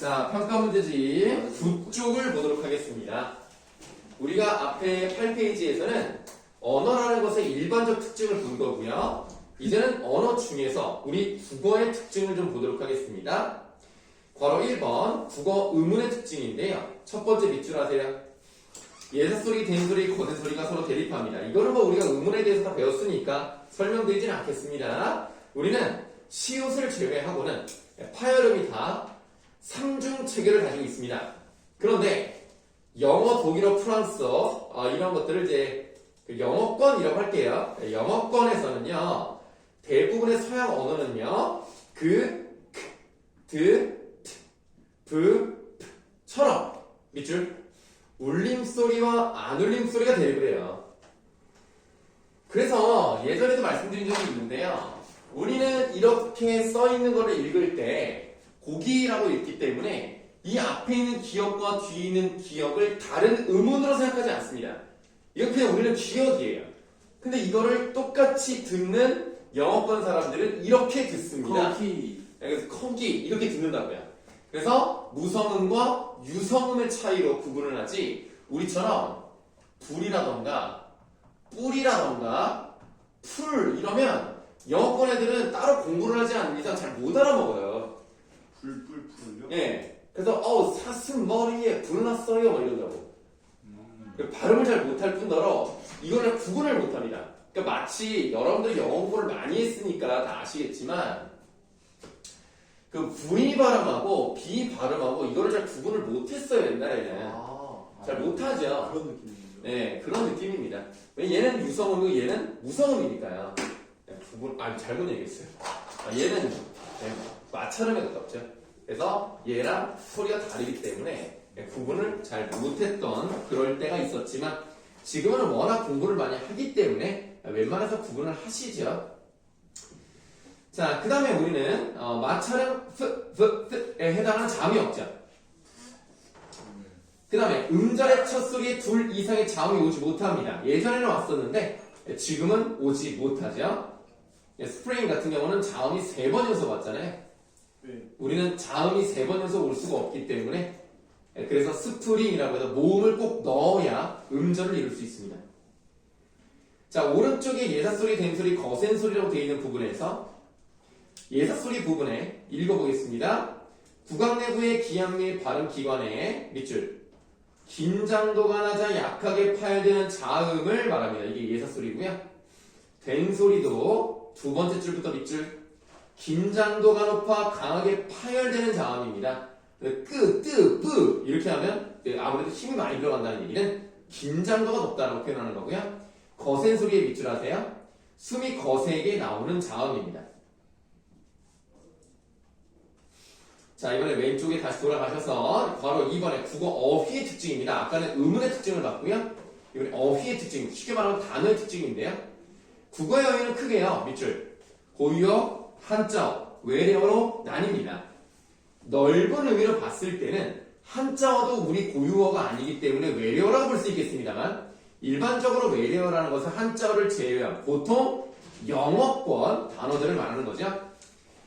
자, 평가 문제지 9쪽을 보도록 하겠습니다. 우리가 앞에 8페이지에서는 언어라는 것의 일반적 특징을 본 거고요. 이제는 언어 중에서 우리 국어의 특징을 좀 보도록 하겠습니다. 괄호 1번 국어 의문의 특징인데요. 첫 번째 밑줄 하세요. 예사소리, 된소리, 거대소리가 서로 대립합니다. 이거는 뭐 우리가 의문에 대해서 다 배웠으니까 설명드리진 않겠습니다. 우리는 시옷을 제외하고는 파열음이 다 삼중 체계를 가지고 있습니다. 그런데 영어, 독일어, 프랑스어 어, 이런 것들을 이제 그 영어권이라고 할게요. 영어권에서는요 대부분의 서양 언어는요 그, 크, 드, 트, 브, 프처럼 밑줄 울림 소리와 안 울림 소리가 대립을 해요. 그래서 예전에도 말씀드린 적이 있는데요. 우리는 이렇게 써 있는 거를 읽을 때 고기라고 읽기 때문에 이 앞에 있는 기억과 뒤에 있는 기억을 다른 의문으로 생각하지 않습니다. 이거 그냥 우리는 기억이에요. 근데 이거를 똑같이 듣는 영어권 사람들은 이렇게 듣습니다. 거기 그래서 커기 이렇게 듣는다고요. 그래서 무성음과 유성음의 차이로 구분을 하지 우리처럼 불이라던가 뿔이라던가 풀 이러면 영어권 애들은 따로 공부를 하지 않는 이상 잘 못 알아먹어요. 예. 그래서 어 사슴 머리에 불 났어요 막 이러더라고. 그 발음을 잘 못할 뿐더러 이거를 구분을 못합니다. 그러니까 마치 여러분들이 영어 공부를 많이 했으니까 다 아시겠지만 그 V 발음하고 B 발음하고 이거를 잘 구분을 못했어요 옛날에는 아, 잘 못하죠. 그런 느낌이죠. 네 그런 느낌입니다. 왜 얘는 유성음이고 얘는 무성음이니까요. 네, 구분 아 잘못 얘기했어요. 아, 얘는 네, 마찰음에 가깝죠. 그래서 얘랑 소리가 다르기 때문에 네, 구분을 잘 못했던 그럴 때가 있었지만 지금은 워낙 공부를 많이 하기 때문에 웬만해서 구분을 하시죠. 자, 그 다음에 우리는 어, 마찰음 f, f, f에 해당하는 자음이 없죠. 그 다음에 음절의 첫 소리에 둘 이상의 자음이 오지 못합니다. 예전에는 왔었는데 지금은 오지 못하죠. 스프링 같은 경우는 자음이 세 번 연속 왔잖아요. 네. 우리는 자음이 세 번 연속 올 수가 없기 때문에 그래서 스프링이라고 해서 모음을 꼭 넣어야 음절을 이룰 수 있습니다. 자 오른쪽에 예사소리, 댐소리, 거센소리라고 되어 있는 부분에서 예사소리 부분에 읽어보겠습니다. 구강 내부의 기압 및 발음 기관에 밑줄 긴장도가 낮아 약하게 파열되는 자음을 말합니다. 이게 예사소리고요. 된 소리도 두 번째 줄부터 밑줄 긴장도가 높아 강하게 파열되는 자음입니다. 끄, 뜨, 뿌 이렇게 하면 아무래도 힘이 많이 들어간다는 얘기는 긴장도가 높다라고 표현하는 거고요. 거센 소리에 밑줄하세요. 숨이 거세게 나오는 자음입니다. 자 이번에 왼쪽에 다시 돌아가셔서 바로 2번에 국어 어휘의 특징입니다. 아까는 의문의 특징을 봤고요. 이번에 어휘의 특징, 쉽게 말하면 단어의 특징인데요. 국어의 어휘는 크게요. 밑줄 고유어, 한자어, 외래어로 나뉩니다. 넓은 의미로 봤을 때는 한자어도 우리 고유어가 아니기 때문에 외래어라고 볼 수 있겠습니다만 일반적으로 외래어라는 것은 한자어를 제외한 보통 영어권 단어들을 말하는 거죠.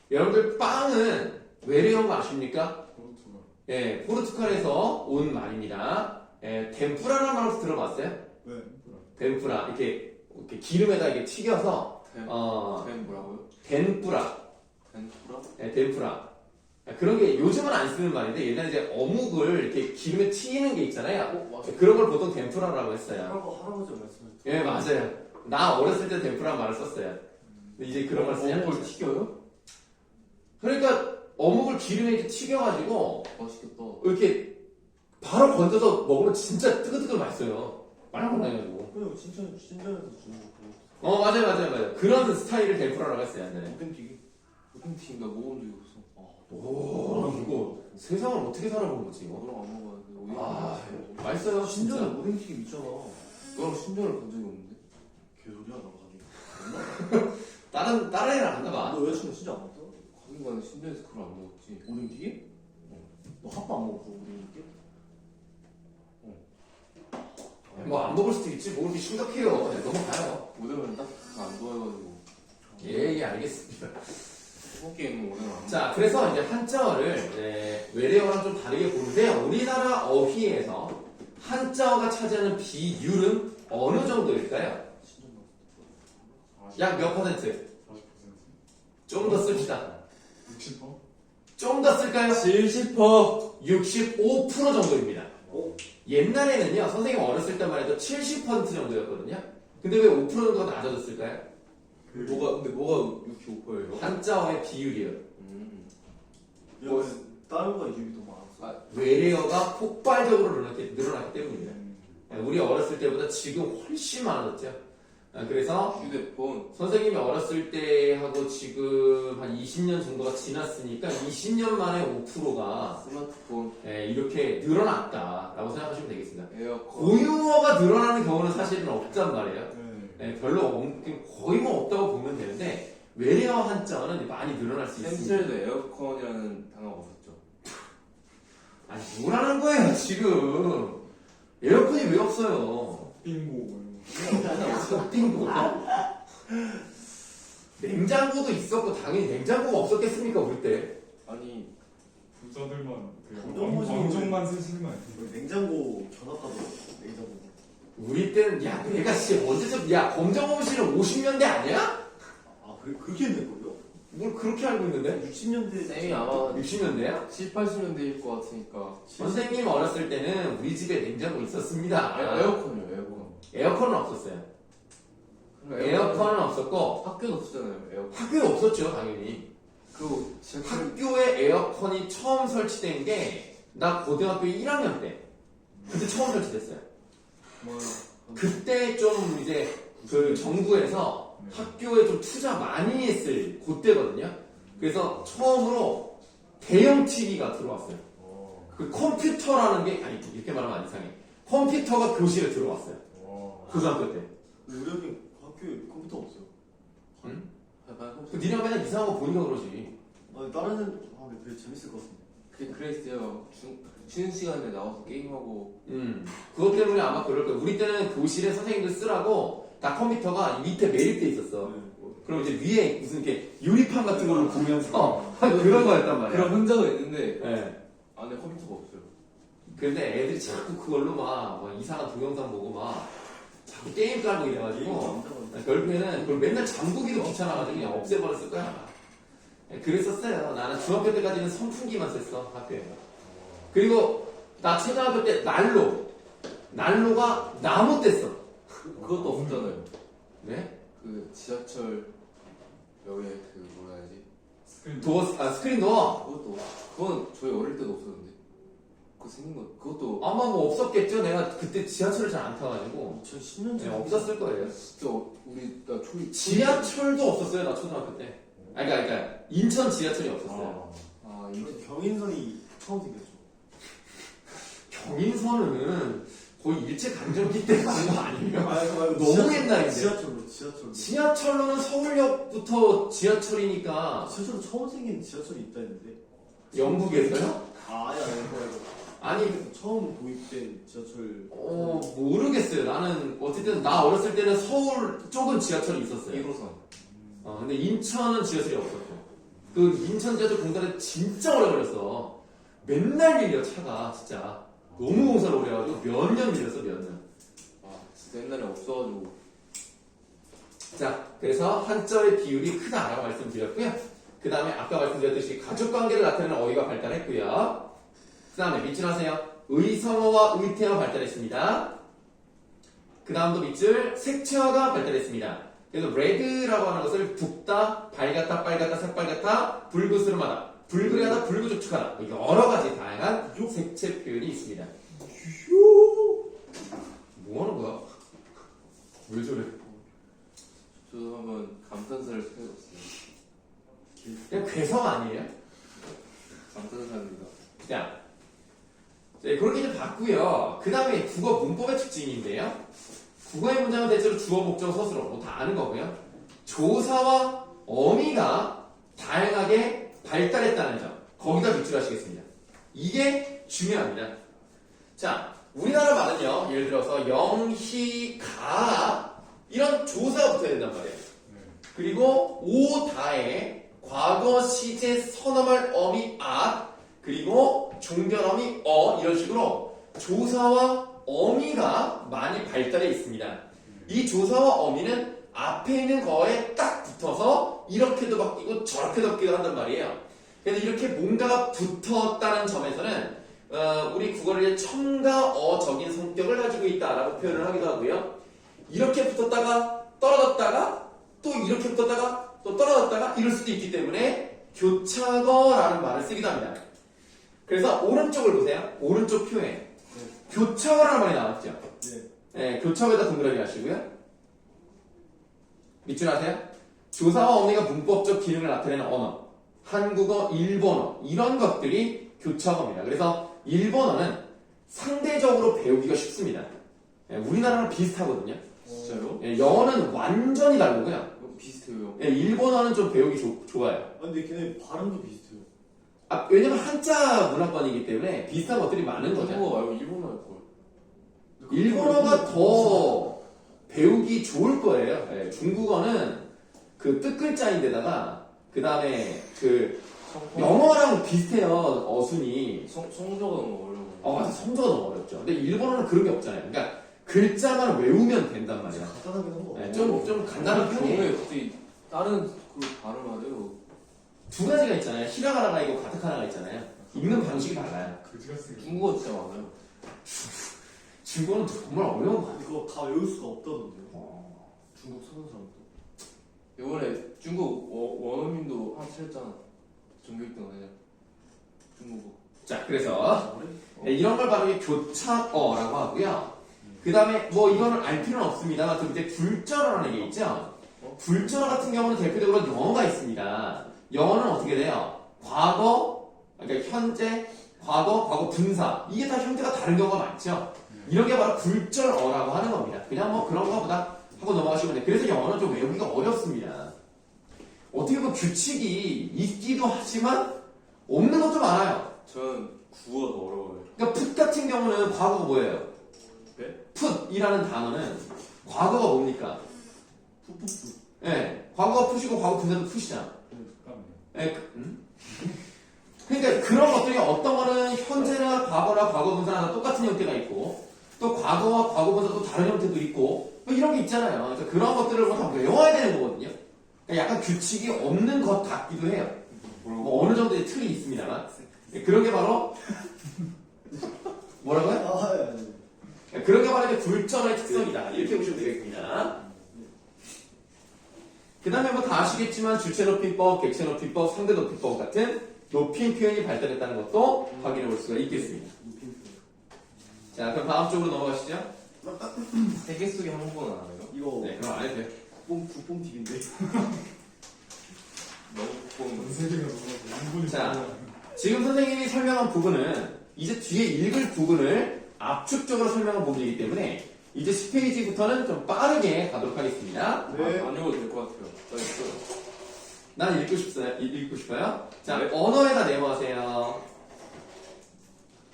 여러분들 빵은 외래어인 거 아십니까? 그렇구나. 예, 포르투갈에서 온 말입니다. 예, 덴푸라라는 말 혹시 들어봤어요? 네. 덴푸라 이렇게, 이렇게 기름에다 이렇게 튀겨서 덴, 어 덴 뭐라고요? 덴뿌라 덴프라? 예, 덴푸라 그런 게 요즘은 안 쓰는 말인데 예전에 이제 어묵을 이렇게 기름에 튀기는 게 있잖아요. 어, 맞아. 그런 걸 보통 덴푸라라고 했어요. 할아버 할아버지 말씀을. 예, 맞아요. 나 어렸을 때 덴푸라 말을 썼어요. 근데 이제 그런 말 쓰냐? 어묵을 튀겨요? 그러니까 어묵을 기름에 이렇게 튀겨가지고 맛있겠다. 이렇게 바로 건져서 먹으면 진짜 뜨끈뜨끈 맛있어요. 말랑말랑해가지고. 그냥 진짜 주는 거. 어, 맞아요, 맞아요, 맞아요. 그런 스타일을 덴푸라라고 했어요, 옛날에. 오뎅튀기. 오뎅튀기 나 먹어본 적이 없어. 아, 오, 이거 세상을 어떻게 살아본 거지, 이거? 그거랑 안 먹어야 돼. 아. 맛있어요, 신전에 진짜. 오뎅튀기 있잖아. 너랑 신전을 본 적이 없는데? 개소리야 나 가지고. 다른, 다른 애랑 안 나봐. 너 여자친구 진짜 안 먹어? 거기 가는 신전에서 그걸 안 먹었지. 오뎅튀기? 어. 너 핫바 안 먹어 오뎅튀기? 뭐 안 먹을 수도 있지, 뭐 그렇게 심각해요. 네, 넘어가요. 오뎅은 딱안 좋아해가지고. 예, 예, 알겠습니다. 게임 오늘 안 자, 그래서 이제 한자어를 네, 외래어랑 좀 다르게 보는데요. 우리나라 어휘에서 한자어가 차지하는 비율은 어느 정도일까요? 약 몇 퍼센트? 40%? 좀 더 씁시다. 60%? 좀 더 쓸까요? 70%! 65% 정도입니다. 어? 옛날에는요, 선생님 어렸을 때만 해도 70% 정도였거든요. 근데 왜 5% 정도가 낮아졌을까요? 뭐가, 근데 뭐가 65%예요? 한자어의 비율이요. 음. 뭐 다른 거 이름이 더 많았어. 아, 외래어가 폭발적으로 늘어났기, 늘어났기 때문입니다. 음. 우리 어렸을 때보다 지금 훨씬 많아졌죠. 아, 그래서 휴대폰. 선생님이 어렸을 때 하고 지금 한 20년 정도가 지났으니까 20년 만에 5%가 스마트폰. 이렇게 늘어났다라고 생각하시면 되겠습니다. 에어컨. 고유어가 늘어나는 경우는 사실은 없단 말이에요. 네. 네, 별로 없- 거의 뭐 없다고 보면 되는데 외래어 한자어는 많이 늘어날 수 있습니다. 샘슬도 에어컨이라는 단어가 없었죠. 아니 뭐라는 거예요 지금 에어컨이 왜 없어요? 빙고 뭐 거. 쇼핑도 냉장고도 있었고 당연히 냉장고가 없었겠습니까 우리 때 아니, 부자들만 그 감정 왕- 왕족만 쓰시는 거 아니에요? 그 냉장고 견학가도 냉장고. 우리 때는 야 내가 진짜 언제적 야 검정고무실은 50년대 아니야? 아 그래 그렇게 했는 거요? 뭘 그렇게 알고 있는데? 60년대 쌤이 아마 60년대야? 7, 80년대일 것 같으니까. 선생님 어렸을 때는 우리 집에 냉장고 있었습니다 에, 에어컨이요, 에어컨. 에어컨은 없었어요 에어컨은 없었고 학교도 없었잖아요, 에어컨. 학교에 없었죠 당연히 그리고 지하철. 학교에 에어컨이 처음 설치된 게 나 고등학교 1학년 때 그때 처음 설치됐어요. 뭐, 그때 좀 이제 그 정부에서 네. 학교에 좀 투자 많이 했을 그때거든요. 그래서 처음으로 대형 TV가 들어왔어요. 어. 그 컴퓨터라는 게 아니 이렇게 말하면 안 이상해. 컴퓨터가 교실에 들어왔어요. 와. 고등학교 때. 우리 학교 학교에 컴퓨터 없어요. 그 니네가 맨날 이상한 거 보니까 그러지. 아니 다른 아 근데 그래 재밌을 것 같은데. 그, 그랬어요. 중, 쉬는 시간에 나와서 게임하고. 음, 그것 때문에 아마 그럴 거예요. 우리 때는 교실에 선생님들 쓰라고 다 컴퓨터가 밑에 매립돼 있었어. 네. 그럼 이제 위에 무슨 이렇게 유리판 같은 걸로 보면서 그런 거였단 말이야. 그런 혼자가 있는데, 예. 안에 컴퓨터가 없어요. 근데 애들이 자꾸 그걸로 막, 막 이상한 동영상 보고 막 자꾸 게임 깔고 이래가지고 남자가 결국에는 그걸 맨날 잠그기도 귀찮아가지고 그냥 없애버렸을 거야. 예, 그랬었어요. 나는 중학교 때까지는 선풍기만 썼어 학교에. 그리고 나 초등학교 때 난로, 난로가 나무 뗐어. 그것도 없잖아요. 네? 그 지하철 역에 그 뭐라 해야지? 스크린 도어, 아 스크린 도어. 그것도 없- 그건 저희 어릴 때도 없었는데. 그거 생긴 거 그것도 아마 뭐 없었겠죠. 내가 그때 지하철을 잘 안 타가지고 2010년 네, 없었을 거예요. 진짜 어- 우리 나 초이 지하철도 없었어요. 나 초등학교 때. 아니, 그러니까, 그러니까 인천 지하철이 없었어요. 아. 아 이거 경인선이 처음 생겼죠. 경인선은 거의 일제 강점기 때 가는 거 아니에요? 아 이거 말고 너무 지하철- 옛날인데. 지하철로 지하철로. 지하철로는 서울역부터 지하철이니까 지하철로 처음 생긴 지하철이 있다 했는데. 영국에서요? 아 아니 아니 이거 아니 처음 도입된 지하철. 어 모르겠어요. 나는 어쨌든 나 어렸을 때는 서울 쪽은 지하철이 있었어요. 1호선. 어, 근데 인천은 지하철이 없었고 그 인천 지하철 공사를 진짜 오래 걸렸어. 맨날 밀려 차가 진짜 너무 공사를 오래 해가지고 몇 년 밀렸어 몇 년. 아 진짜 옛날에 없어가지고 자, 그래서 한자의 비율이 크다라고 말씀드렸고요. 그 다음에 아까 말씀드렸듯이 가족 관계를 나타내는 어휘가 발달했고요. 그 다음에 밑줄 하세요. 의성어와 의태어가 발달했습니다. 그 다음도 밑줄 색채어가 발달했습니다. 그래서 red라고 하는 것을 붓다, 밝았다, 빨갛다, 새빨갛다, 붉으스름하다, 붉으려다, 붉으죽죽하다 뭐 여러 가지 다양한 색채 표현이 있습니다. 뭐 하는 거야? 왜 저래? 저도 한번 감탄사를 해봤어요. 그냥 괴성 아니에요? 감탄사입니다. 자, 네, 그렇게 좀 봤고요. 그 다음에 국어 문법의 특징인데요. 국어의 문장은 대체로 주어, 목적, 서술어 뭐 다 아는 거고요. 조사와 어미가 다양하게 발달했다는 점 거기다 밑줄하시겠습니다. 이게 중요합니다. 자, 우리나라 말은요. 예를 들어서 영, 희, 가 이런 조사가 붙어야 된단 말이에요. 네. 그리고 오, 다에 과거 시제 선어말 어미 아 그리고 종변어미 어 이런 식으로 조사와 어미가 많이 발달해 있습니다. 이 조사와 어미는 앞에 있는 거에 딱 붙어서 이렇게도 바뀌고 저렇게도 바뀌고 한단 말이에요. 그래서 이렇게 뭔가가 붙었다는 점에서는 어, 우리 국어를 첨가어적인 성격을 가지고 있다라고 표현을 하기도 하고요. 이렇게 붙었다가 떨어졌다가 또 이렇게 붙었다가 또 떨어졌다가 이럴 수도 있기 때문에 교차거라는 말을 쓰기도 합니다. 그래서 오른쪽을 보세요. 오른쪽 표에 교차거라는 말이 나왔죠. 네. 네, 교차거에다 동그라미 하시고요. 밑줄 아세요? 조사와 어미가 문법적 기능을 나타내는 언어, 한국어, 일본어 이런 것들이 교차어입니다. 그래서 일본어는 상대적으로 배우기가 쉽습니다. 예, 우리나라랑 비슷하거든요. 진짜요? 예, 영어는 완전히 다르고요. 이거 비슷해요. 예, 일본어는 좀 배우기 좋- 좋아요. 아, 근데 걔네 발음도 비슷해요. 아, 왜냐면 한자 문화권이기 때문에 비슷한 것들이 많은 거죠. 한국어 말고 일본어 할 걸. 일본어가 더 배우기 좋을 거예요. 예, 중국어는 그 뜻글자인데다가 그 다음에 그 영어랑 비슷해요 어순이. 성 성조가 너무 어려워. 어 맞아 성조가 너무 어렵죠. 근데 일본어는 그런 게 없잖아요. 그러니까 글자만 외우면 된단 말이야. 간단하긴 한 거. 예, 좀, 좀 간단한 편이에요. 왜 갑자기 다른 그 발음하래요? 두 가지가 있잖아요. 히라가나가 있고 가타카나가 있잖아요. 읽는 방식이 달라요. 그지가 쓰기. 중국어 진짜 많아요. 중국어는 정말 어려운 거 같아요. 이거 다 외울 수가 없다던데요. 어. 중국 사는 사람도. 이번에 중국 원- 원어민도 한 칠했잖아. 전교육등 아니야? 중국어. 자, 그래서 아, 그래? 네, 이런 걸 바로 교차어라고 하고요. 그 다음에 뭐 이거는 알 필요는 없습니다만 그 밑에 불절어라는 게 있죠. 불절어 같은 경우는 대표적으로 영어가 있습니다. 영어는 어떻게 돼요? 과거, 그러니까 현재, 과거, 과거 분사 이게 다 형태가 다른 경우가 많죠. 이런 게 바로 불절어라고 하는 겁니다. 그냥 뭐 그런 거보다 하고 넘어가시면 돼요. 그래서 영어는 좀 외우기가 어렵습니다. 어떻게 보면 규칙이 있기도 하지만 없는 것도 많아요. 저는 구어가 더 어려워요. 그러니까 put 같은 경우는 과거가 뭐예요? 네? put이라는 단어는 과거가 뭡니까? 푸푸푸. 예, 과거가 푸시고 과거 분사도 푸시잖아. 그, 음? 그러니까 그런 것들이 어떤 거는 현재나 과거나 과거 분사나 다 똑같은 형태가 있고 또 과거와 과거 분사도 다른 형태도 있고 뭐 이런 게 있잖아요. 그래서 그런 것들을 뭐다 외워야 되는 거거든요. 그러니까 약간 규칙이 없는 것 같기도 해요. 뭐 어느 정도의 틀이 있습니다만 예, 그런 게 바로 뭐라고요? 아, 예. 네, 그런 게 바로 이제 굴절의 특성이다. 이렇게 보시면 되겠습니다. 그 다음에 뭐 다 아시겠지만 주체 높임법, 객체 높임법, 상대 높임법 같은 높임 표현이 발달했다는 것도 확인해 볼 수가 있겠습니다. 자, 그럼 다음 쪽으로 넘어가시죠. 세계 속에 한국어는 안 해요? 이거 네, 그럼 안 해도 돼요. 뽕 구뽕 팁인데. 너무 전 뻔. 세계가 너무 자. 지금 선생님이 설명한 부분은 이제 뒤에 읽을 부분을 압축적으로 설명한 부분이기 때문에 이제 10페이지부터는 좀 빠르게 가도록 하겠습니다. 네. 안, 안 읽어도 될 것 같아요. 나 있어요. 난 읽고 싶어요. 읽- 읽고 싶어요. 자, 네. 언어에다 네모하세요.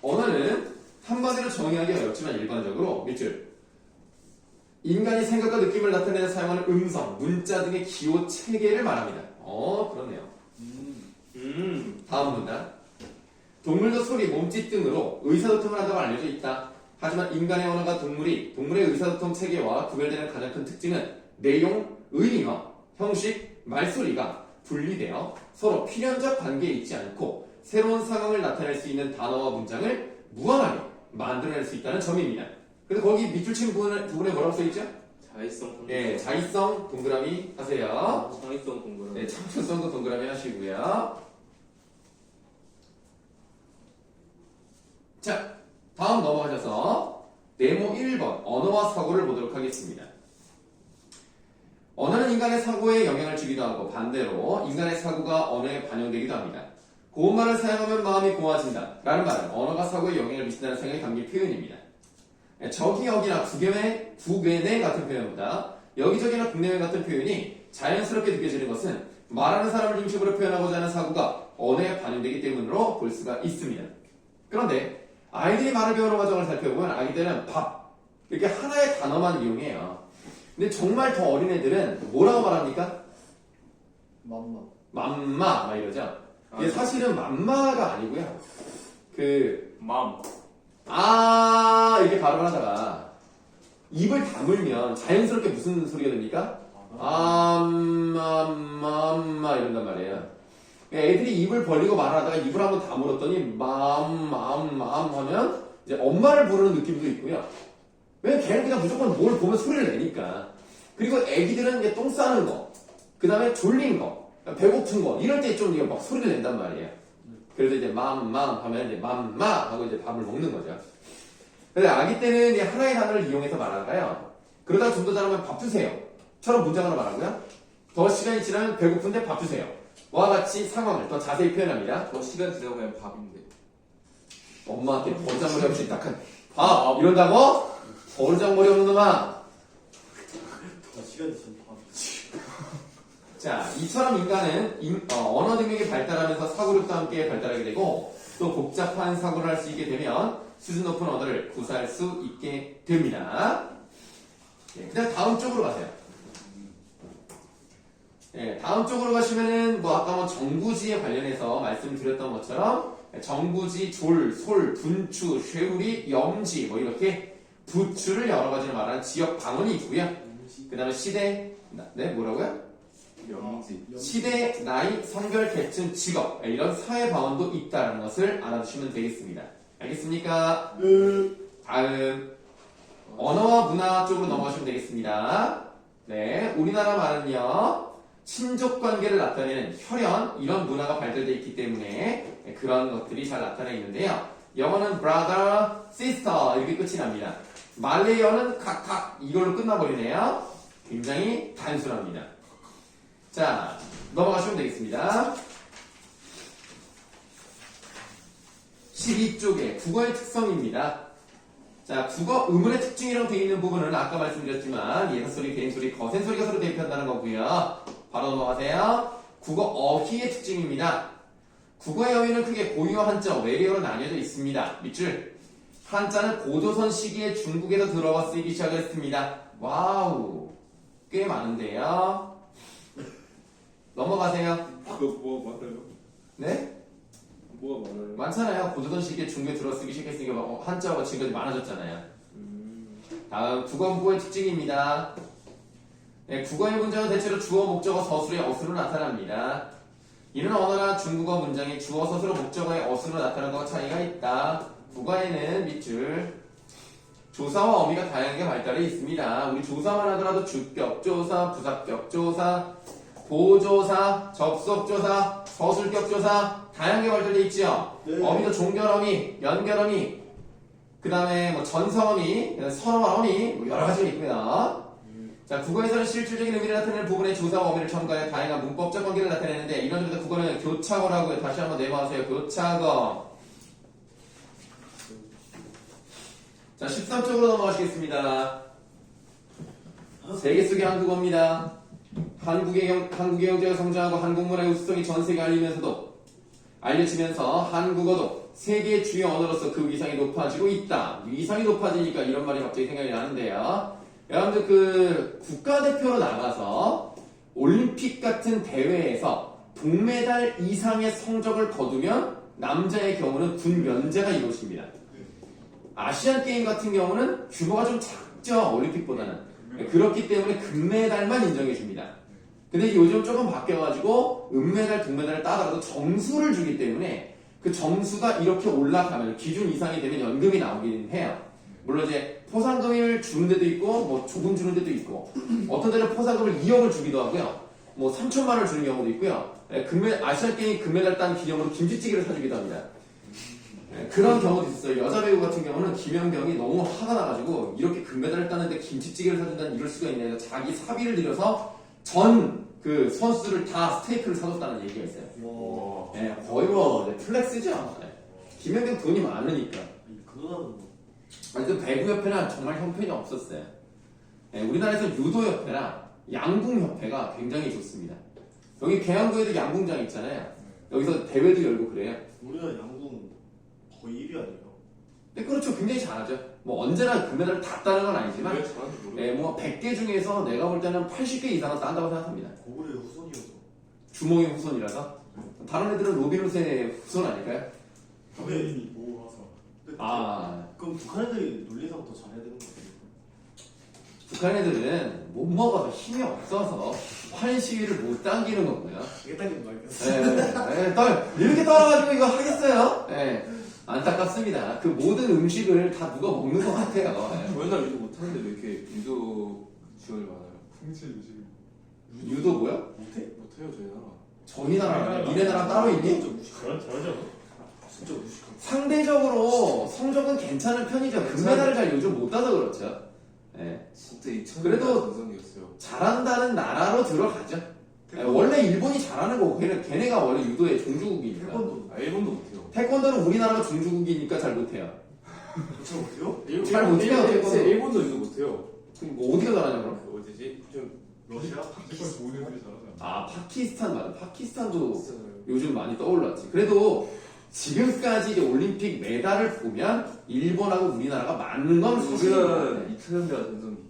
언어는 한마디로 정의하기 어렵지만 일반적으로 밑줄. 인간이 생각과 느낌을 나타내는 사용하는 음성, 문자 등의 기호 체계를 말합니다. 어, 그렇네요. 음. 음. 다음 문단. 동물도 소리, 몸짓 등으로 의사소통을 한다고 알려져 있다. 하지만 인간의 언어가 동물이 동물의 의사소통 체계와 구별되는 가장 큰 특징은 내용, 의미와 형식, 말소리가 분리되어 서로 필연적 관계에 있지 않고 새로운 상황을 나타낼 수 있는 단어와 문장을 무한하게 만들어낼 수 있다는 점입니다. 그래서 거기 밑줄 친 부분에, 부분에 뭐라고 써있죠? 자의성 동그라미. 예, 자의성 동그라미 하세요. 자의성 동그라미. 네, 참초성도 동그라미 하시고요. 자, 다음 넘어가셔서 네모 1번 언어와 사고를 보도록 하겠습니다. 언어는 인간의 사고에 영향을 주기도 하고 반대로 인간의 사고가 언어에 반영되기도 합니다. 고운 말을 사용하면 마음이 고와진다 라는 말은 언어가 사고에 영향을 미친다는 생각이 담긴 표현입니다. 네, 저기 여기나 국외, 국외내 같은 표현보다 여기저기나 국내외 같은 표현이 자연스럽게 느껴지는 것은 말하는 사람을 중심으로 표현하고자 하는 사고가 언어에 반영되기 때문으로 볼 수가 있습니다. 그런데 아이들이 말을 배우는 과정을 살펴보면 아이들은 밥 이렇게 하나의 단어만 이용해요. 근데 정말 더 어린 애들은 뭐라고 말합니까? 맘마. 맘마 막 이러죠. 이게 사실은 맘마가 아니고요. 그 맘. 아 이렇게 발음을 하다가 입을 다물면 자연스럽게 무슨 소리가 됩니까? 암맘맘마 이런단 말이에요. 애들이 입을 벌리고 말하다가 입을 한번 다물었더니 맘맘맘 하면 이제 엄마를 부르는 느낌도 있고요. 왜냐면 걔는 그냥 무조건 뭘 보면 소리를 내니까. 그리고 애기들은 이제 똥 싸는 거, 그 다음에 졸린 거, 배고픈 거 이럴 때좀막 소리를 낸단 말이에요. 그래서 이제 맘맘 하면 이제 맘마 하고 이제 밥을 먹는 거죠. 근데 아기 때는 이 하나의 단어를 이용해서 말하다가요. 그러다 좀더 잘하면 밥 주세요. 처럼 문장으로 말하고요. 더 시간이 지나면 배고픈데 밥 주세요. 와 같이 상황을 더 자세히 표현합니다. 저 시간 지나면 밥인데. 엄마한테 버르장머리 없이 딱한 밥 이런다고? 버르장머리 없는 놈아. 아, 시간이 좀 봐. 자, 이처럼 인간은 인- 어, 언어 능력이 발달하면서 사고력도 함께 발달하게 되고 또 복잡한 사고를 할 수 있게 되면 수준 높은 언어를 구사할 수 있게 됩니다. 예, 그다음 다음 쪽으로 가세요. 예, 다음 쪽으로 가시면은 뭐 정부지에 관련해서 말씀드렸던 것처럼 정부지, 졸, 솔, 분추, 쇠우리, 염지 뭐 이렇게 부추를 여러 가지로 말하는 지역 방언이 있고요. 그 다음에 시대, 나- 네 뭐라고요? 영지. 시대, 나이, 성별, 계층, 직업 이런 사회 방언도 있다는 것을 알아두시면 되겠습니다. 알겠습니까? 네. 다음 언어와 문화 쪽으로 넘어가시면 되겠습니다. 네, 우리나라 말은요 친족 관계를 나타내는 혈연 이런 문화가 발달되어 있기 때문에 그런 것들이 잘 나타나 있는데요. 영어는 brother, sister 이렇게 끝이 납니다. 말레이어는 각각 이걸로 끝나버리네요. 굉장히 단순합니다. 자, 넘어가시면 되겠습니다. 12쪽에 국어의 특성입니다. 자, 국어 의문의 특징이라고 되어 있는 부분은 아까 말씀드렸지만 예사소리, 개인소리, 거센소리가 서로 대표한다는 거고요. 바로 넘어가세요. 국어 어휘의 특징입니다. 국어의 어휘는 크게 고유어 한자, 외래어로 나뉘어져 있습니다. 밑줄. 한자는 고조선 시기에 중국에서 들어와 쓰이기 시작했습니다. 와우. 꽤 많은데요. 넘어가세요. 그거 뭐 많아요? 네? 뭐가 많아요? 많잖아요. 고조선 시기에 중국에 들어 쓰기 시작했으니까 막 어, 한자가 지금까지 많아졌잖아요. 음. 다음 국어국어의 특징입니다. 네, 국어의 문장은 대체로 주어, 목적어, 서술의 어수로 나타납니다. 이런 언어나 중국어 문장이 주어, 서술어, 목적어의 어수로 나타나는 것과 차이가 있다. 국어에는 밑줄 조사와 어미가 다양하게 발달해 있습니다. 우리 조사만 하더라도 주격 조사, 부사격 조사, 보조사, 접속조사, 서술격 조사 다양하게 발달돼 있지요. 네. 어미도 종결어미, 연결어미, 그 다음에 뭐 그다음에 선어어미 뭐 여러 가지가 있고요. 자, 국어에서는 실질적인 의미를 나타내는 부분에 조사와 어미를 첨가해 다양한 문법적 관계를 나타내는데 이런 점에서 국어는 교차어라고요. 다시 한번 내봐주세요. 교차어. 자, 13쪽으로 넘어가시겠습니다. 세계 속의 한국어입니다. 한국의, 경, 한국의 경제가 성장하고 한국 문화의 우수성이 전 세계에 알리면서도 알려지면서 한국어도 세계의 주요 언어로서 그 위상이 높아지고 있다. 위상이 높아지니까 이런 말이 갑자기 생각이 나는데요. 여러분들 그 국가대표로 나가서 올림픽 같은 대회에서 동메달 이상의 성적을 거두면 남자의 경우는 군 면제가 이루어집니다. 아시안 게임 같은 경우는 규모가 좀 작죠 올림픽보다는 그렇기 때문에 금메달만 인정해 줍니다. 근데 요즘 조금 바뀌어가지고 은메달, 동메달을 따더라도 점수를 주기 때문에 그 점수가 이렇게 올라가면 기준 이상이 되면 연금이 나오긴 해요. 물론 이제 포상금을 주는 데도 있고 뭐 조금 주는 데도 있고 어떤 데는 포상금을 2억을 주기도 하고요. 뭐 3천만 원을 주는 경우도 있고요. 예, 금메 아시안 게임 금메달 딴 기념으로 김치찌개를 사주기도 합니다. 예, 그런 경우도 있어요. 여자 배우 같은 경우는 김연경이 너무 화가 나가지고 이렇게 금메달을 따는데 김치찌개를 사준다는 이럴 수가 있냐 자기 사비를 들여서 전 그 선수들을 다 스테이크를 사줬다는 얘기가 있어요. 와. 예, 거의 뭐 네, 플렉스죠. 예. 김연경 돈이 많으니까. 그거 그 배구협회는 정말 형편이 없었어요. 예, 우리나라에서 유도협회랑 양궁협회가 굉장히 좋습니다. 여기 계양구에도 양궁장 있잖아요. 여기서 대회도 열고 그래요. 우리가 양궁 거의 1위 아니에요? 근데 그렇죠. 굉장히 잘하죠. 뭐 언제나 금메달을 다 따는 건 아니지만 왜 잘하는지 모르겠어요. 예, 뭐 100개 중에서 내가 볼 때는 80개 이상은 딴다고 생각합니다. 고구려의 후손이어서. 주몽의 후손이라서 다른 애들은 로빈훗의 후손 아닐까요? 연예인이 모아서 근데 아 그럼 북한 애들이 논리상 더 잘해야 되는 거 같아요. 북한 애들은 못 먹어서 힘이 없어서 환 시위를 못 당기는 거고요. 이게 딱히 말겠어. 네, 네, 떨, 이렇게 떨어가지고 이거 하겠어요? 네, 안타깝습니다. 그 모든 음식을 다 누가 먹는 것 같아요. 네. 저 옛날 유도 못하는데 왜 이렇게 유도 지원이 많아요? 풍치 유식 유도 뭐야? 못해? 못해요 저희 나라. 저희 나라랑 니네 나라 따로 있니? 진짜 무식. 잘 잘하죠. 진짜 무식하고. 상대적으로 성적은 괜찮은 편이죠. 금메달을 잘 요즘 못 따서 그렇죠. 네. 진짜 2000년 그래도- 전성기였어요. 잘한다는 나라로 들어가죠. 네, 원래 일본이 잘하는 거고 걔네, 걔네가 원래 유도의 종주국이니까. 태권도 아 일본도 못해요. 태권도는 우리나라가 종주국이니까 잘 못해요. 잘 못해요? 잘 못해요, 일본, 태권도. 일본도 유도 못해요. 그럼 뭐 어디가 잘하냐 그럼? 그 어디지? 좀 러시아? 무조건 좋은 애들이 잘하잖아. 아 파키스탄 맞아. 파키스탄도. 요즘 많이 떠올랐지. 그래도 지금까지 이제 올림픽 메달을 보면 일본하고 우리나라가 맞는 건 사실이에요. 우리나라는 2000년대가 전성기.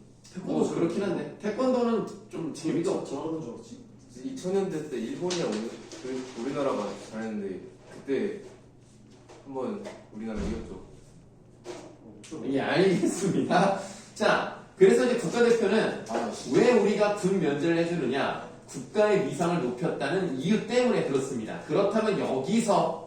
뭐 그렇긴 한데 태권도는 좀 재미가 없죠. 잘하는 줄 알았지. 2000년대 때 일본이랑 우리, 그 우리나라가 잘했는데 그때 한번 우리나라 이겼죠. 예, 알겠습니다. 자, 그래서 이제 국가대표는 아, 왜 우리가 군 면제를 해주느냐? 국가의 위상을 높였다는 이유 때문에 그렇습니다. 그렇다면 여기서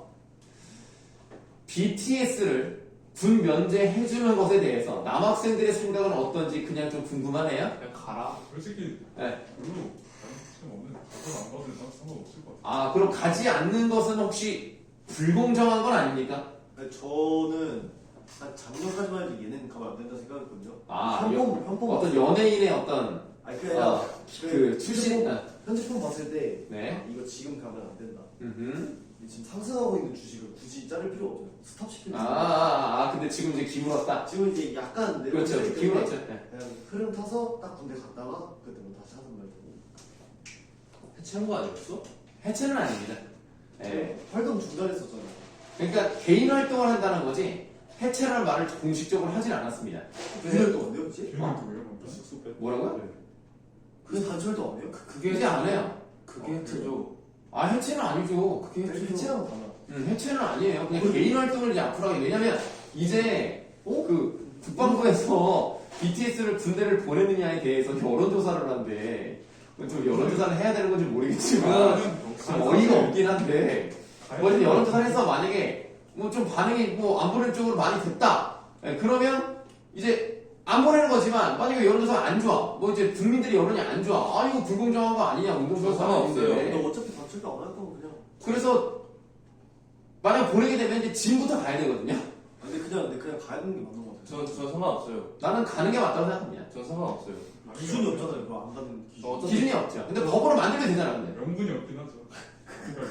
BTS를 군 면제해주는 것에 대해서 남학생들의 생각은 어떤지 그냥 좀 궁금하네요. 그냥 가라. 솔직히 네. 별로 관심 없는 가서 안 가도 상- 상관없을 것 같아. 아, 그럼 가지 않는 것은 혹시 불공정한 건 아닙니까? 아니, 저는 한 작년까지만 해도 얘는 가면 안 된다 생각했거든요. 아, 현봉, 현봉 어떤 연예인의 어떤 때. 아니 그게 아니라 어, 그 출신, 아, 현지폰 봤을 때 네. 이거 지금 가면 안 된다. 음흠. 지금 상승하고 있는 주식을 굳이 자를 필요 없잖아요. 스탑 시키는 아, 아, 아, 근데 지금 이제 기울었다. 지금 이제 약간 내려오기 그렇죠. 때문에 기울었죠. 네. 그냥 흐름 타서 딱 군대 갔다가 그때 뭐 다시 하는 말고 해체한 거 아니었어? 해체는 아닙니다. 예. 활동 중단했었잖아요. 그러니까 개인 활동을 한다는 거지 해체라는 말을 공식적으로 하진 않았습니다. 그 9년 동안요, 그치? 걔는 어. 누구예요? 방금? 뭐라고요? 그게 단체 활동 아니에요? 그, 그게 이제 안 해요. 그게 해체죠. 아 해체는 아니죠. 그게 그게 해체죠. 해체하면 달라. 음, 해체는 아니에요. 그냥 개인 활동을 이제 앞으로 하게. 왜냐면 이제 어? 그 국방부에서 BTS를 군대를 보내느냐에 대해서 여론조사를 하는데 좀 여론조사를 해야 되는 건지 모르겠지만 좀 어이가 없긴 한데 뭐 이제 여론조사를 해서 만약에 뭐 좀 반응이 뭐 안 보낼 쪽으로 많이 됐다. 예, 그러면 이제 안 보내는 거지만 만약에 여론조사가 안 좋아. 뭐 이제 국민들이 여론이 안 좋아. 아 이거 불공정한 거 아니냐. 운동조사 상관없어요. 어차피 안할 거면 그냥 그래서 만약 보내게 되면 이제 지금부터 가야 되거든요. 근데 그냥 근데 그냥 가는 게 맞는 것 같아요. 전, 전 상관없어요. 나는 가는 게 맞다고 생각합니다. 전 상관없어요. 기준이 없잖아요. 그거 안 가는 기준. 어, 어차피- 기준이 없죠. 근데 법으로 만들면 되잖아, 근데. 명분이 없긴 하죠.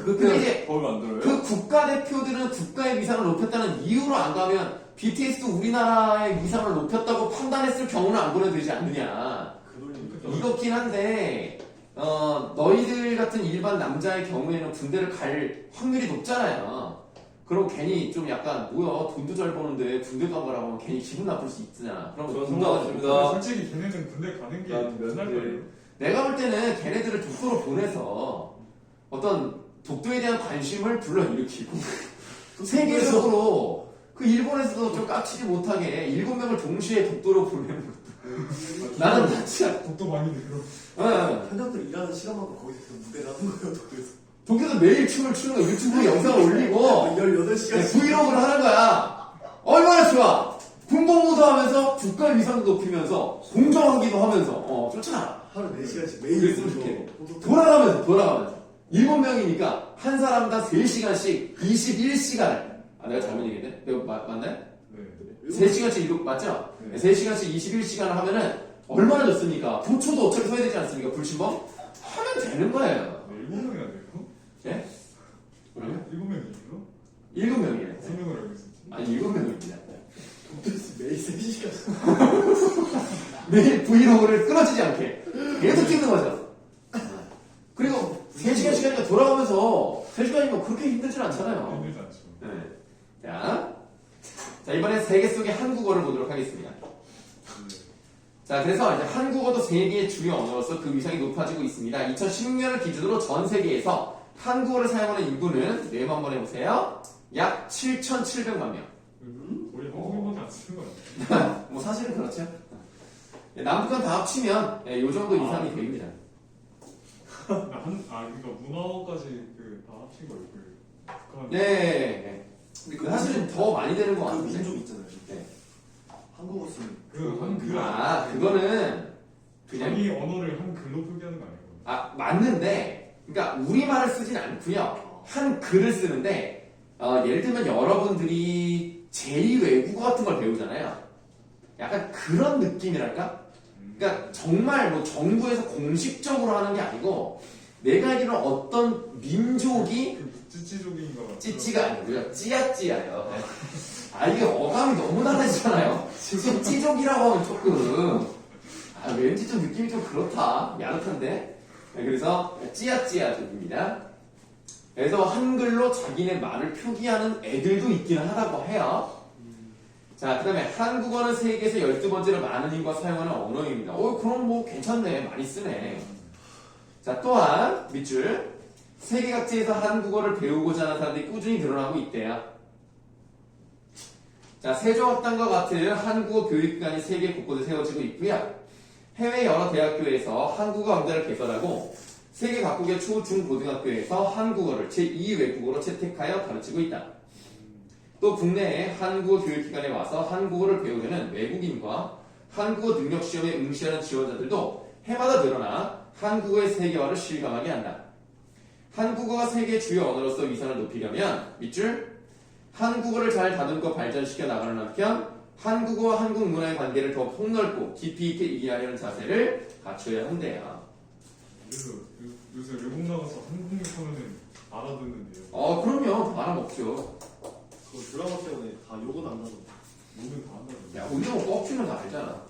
근데 이제 법을 만들어요? 그 국가 대표들은 국가의 위상을 높였다는 이유로 안 가면 BTS도 우리나라의 위상을 높였다고 판단했을 경우는 안 보내도 되지 않느냐. 그 논리. 이렇긴 한데, 어, 너희들 같은 일반 남자의 경우에는 군대를 갈 확률이 높잖아요. 그럼 괜히 좀 약간, 뭐야, 돈도 잘 버는데 군대도 안 가라고 하면 괜히 기분 나쁠 수 있잖아. 그럼 저 군대가 상관없습니다. 솔직히 걔네는 군대 가는 게 난 면제. 거예요. 내가 볼 때는 걔네들을 독도로 보내서 어떤 독도에 대한 관심을 불러일으키고 세계적으로 그 일본에서도 좀 깝치지 못하게 일곱 명을 동시에 독도로 보내는 나는 진짜 독도 많이 늘어. 어, 현장들 일하는 시간만큼 거기서 그 무대를 하는 거예요. 독도에서. 독도에서 매일 춤을 추는 거 유튜브에 영상을 올리고 18시간. 네, 브이로그를 하는 거야 얼마나 좋아 군복무도 하면서 국가 위상도 높이면서 공정하기도 하면서 어 좋잖아 하루 4시간씩 매일 그랬으면. 독도 돌아가면서 돌아가면서 일곱 명이니까 한 사람당 3시간씩 21시간을 아 내가 잘못 얘기했네? 내가 마- 맞나요? 네. 3시간씩 일곱 맞죠? 네. 3시간씩 21시간을 하면은 얼마나 좋습니까? 보초도 어차피 서야 되지 않습니까? 불침범? 하면 되는 거예요 네, 일곱 명이나 돼요? 예? 그래요? 일곱 명이에요? 일곱 명이에요 세 명을 알고 있었지. 아니 일곱 명입니다 독도에서 매일 3시간. 매일 브이로그를 끊어지지 않게 계속 찍는 거죠 그리고 3시간씩이니까 돌아가면서 3시간이면 그렇게 힘들진 않잖아요 힘들지 않죠. 네. 자, 자 이번엔 세계 속의 한국어를 보도록 하겠습니다. 자, 그래서 이제 한국어도 세계의 주요 언어로서 그 위상이 높아지고 있습니다. 2016년을 기준으로 전 세계에서 한국어를 사용하는 인구는 네모 한번 해보세요. 약 7,700만 명. 음? 거의 한국인밖에 안 쓰는 거 아니야? 뭐 사실은 그렇죠. 예, 남북한 다 합치면 예, 요 정도 이상이 됩니다. 한, 아, 그러니까 문화어까지 그다 합친 거예요. 그 북한. 네, 네. 근데 그 사실은 더 많이 되는 것 그 같은데. 민족 있잖아요. 네. 한국어 쓰는 그 한글. 아, 그거는 그냥 자기 언어를 한글로 표기하는 거 아니에요? 아 맞는데, 그러니까 우리말을 쓰진 않고요. 한 글을 쓰는데 어, 예를 들면 여러분들이 제2 외국어 같은 걸 배우잖아요. 약간 그런 느낌이랄까? 음. 그러니까 정말 뭐 정부에서 공식적으로 하는 게 아니고 내가 알기로는 어떤 민족이 그 찌찌족인가 봐. 찌찌가 아니고요. 찌야찌야요. 아, 이게 어감이 너무 달라지잖아요. 지금 찌족이라고 하면 조금, 아, 왠지 좀 느낌이 좀 그렇다. 야릇한데. 네, 그래서 찌야찌야족입니다. 그래서 한글로 자기네 말을 표기하는 애들도 있기는 하다고 해요. 자, 그 다음에 한국어는 세계에서 12번째로 많은 인구가 사용하는 언어입니다. 어, 그럼 뭐 괜찮네. 많이 쓰네. 자, 또한 밑줄. 세계 각지에서 한국어를 배우고자 하는 사람들이 꾸준히 늘어나고 있대요. 자, 세종학당과 같은 한국어 교육기관이 세계 곳곳에 세워지고 있고요. 해외 여러 대학교에서 한국어 강좌를 개설하고 세계 각국의 초, 중, 고등학교에서 한국어를 제2 외국어로 채택하여 가르치고 있다. 또 국내에 한국어 교육기관에 와서 한국어를 배우려는 외국인과 한국어 능력 시험에 응시하는 지원자들도 해마다 늘어나 한국어의 세계화를 실감하게 한다. 한국어가 세계 주요 언어로서 위상을 높이려면 밑줄 한국어를 잘 다듬고 발전시켜 나가는 한편 한국어와 한국 문화의 관계를 더 폭넓고 깊이 있게 이해하려는 자세를 갖춰야 한대요. 그래서 요- 요새 외국 나가서 한국 욕하면은 알아듣는데요. 어 그럼요 말아먹죠. 그 드라마 때문에 다 욕은 안 나서 뭐든 다 한다는 야뭐 뻑주면 다 알잖아.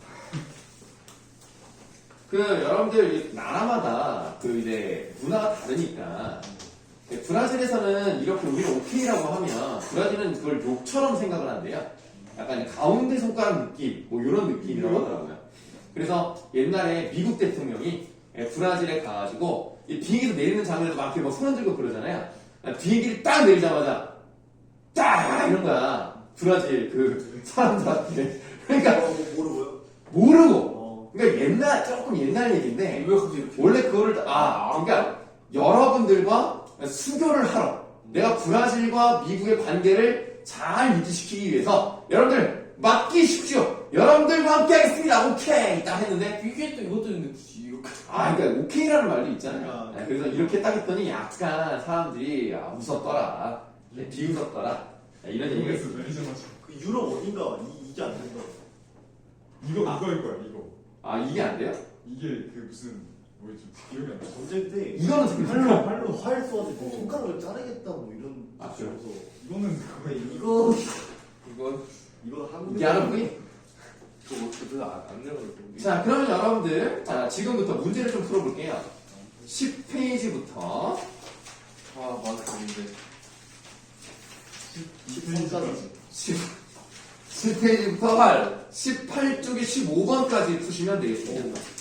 그 여러분들 이 나라마다 그 이제 문화가 다르니까 네, 브라질에서는 이렇게 우리를 오케이라고 하면 브라질은 그걸 욕처럼 생각을 한대요. 약간 가운데 손가락 느낌, 뭐 이런 느낌이라고 하더라고요. 그래서 옛날에 미국 대통령이 예, 브라질에 가가지고 이 비행기에서 내리는 장면에서 막 이렇게 막 손을 들고 그러잖아요. 비행기를 딱 내리자마자 딱 이런 거야. 브라질 그 사람들한테. 그러니까 어, 뭐- 모르고요. 모르고. 어. 그러니까 옛날 조금 옛날 얘기인데 왜 갑자기 이렇게 원래 그거를 아 그러니까 여러분들과 수교를 하러 내가 브라질과 미국의 관계를 잘 유지시키기 위해서 여러분들 맡기십시오. 여러분들과 함께 하겠습니다. 오케이 딱 했는데 이게 또 이것도 있는데 굳이 이렇게 아 그러니까 오케이라는 말도 있잖아요. 아, 네, 그래서 이렇게 딱 했더니 약간 사람들이 아, 웃었더라. 네, 비웃었더라. 네, 이런 얘기. 모르겠어 매니저 마시. 그 유럽 어딘가 이, 이게 안 된다. 이거 아. 이거일 거야 이거. 아 이게 안 돼요? 이게 그 무슨 뭐였지 기억이 안 나. 전쟁 때 이거는 활로 활로 활 쏘가지고 손가락을 자르겠다 뭐 이런 아, 짓이 없어. 이거는 근데 이거 이건 이거 한국 이게 알아보기? 또 저도 안, 안 내려가지고 자, 그러면 여러분들, 자, 지금부터 문제를 좀 풀어볼게요. 10페이지부터 아 맞았는데 13까지 10, 10페이지부터 18쪽에 15번까지 푸시면 되겠습니다.